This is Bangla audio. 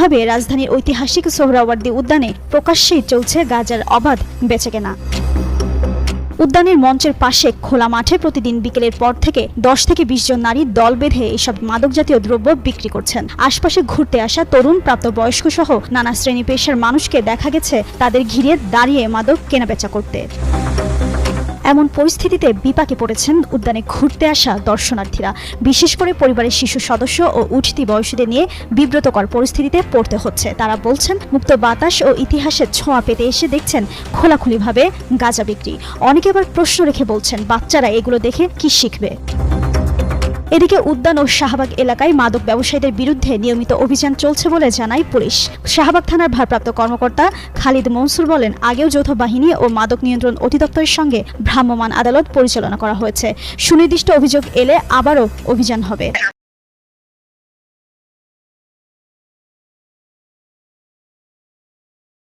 একইভাবে রাজধানীর ঐতিহাসিক সোহরাওয়ার্দী উদ্যানে প্রকাশ্যেই চলছে গাজার অবাধ বেচাকেনা? উদ্যানের মঞ্চের পাশে খোলা মাঠে প্রতিদিন বিকেলের পর থেকে দশ থেকে বিশ জন নারী দল বেঁধে এইসব মাদক জাতীয় দ্রব্য বিক্রি করছেন। আশপাশে ঘুরতে আসা তরুণ প্রাপ্তবয়স্ক সহ নানা শ্রেণি পেশার মানুষকে দেখা গেছে তাদের ঘিরে দাঁড়িয়ে মাদক কেনাবেচা করতে। এমন পরিস্থিতিতে বিপাকে পড়েছেন উদ্যানে ঘুরতে আসা দর্শনার্থীরা। বিশেষ করে পরিবারের শিশু সদস্য ও উঠতি বয়সীদের নিয়ে বিব্রতকর পরিস্থিতিতে পড়তে হচ্ছে। তারা বলছেন, মুক্ত বাতাস ও ইতিহাসের ছোঁয়া পেতে এসে দেখছেন খোলাখুলিভাবে গাঁজা বিক্রি। অনেকে আবার প্রশ্ন রেখে বলছেন, বাচ্চারা এগুলো দেখে কি শিখবে? এদিকে উদ্যান ও শাহবাগ এলাকায় মাদক ব্যবসায়ীদের বিরুদ্ধে নিয়মিত অভিযান চলছে বলে জানায় পুলিশ। শাহবাগ থানার ভারপ্রাপ্ত কর্মকর্তা খালিদ মনসুর বলেন, আগেও যৌথ বাহিনী ও মাদক নিয়ন্ত্রণ অধিদপ্তরের সঙ্গে ভ্রাম্যমাণ আদালত পরিচালনা করা হয়েছে। সুনির্দিষ্ট অভিযোগ এলে আবারও অভিযান হবে।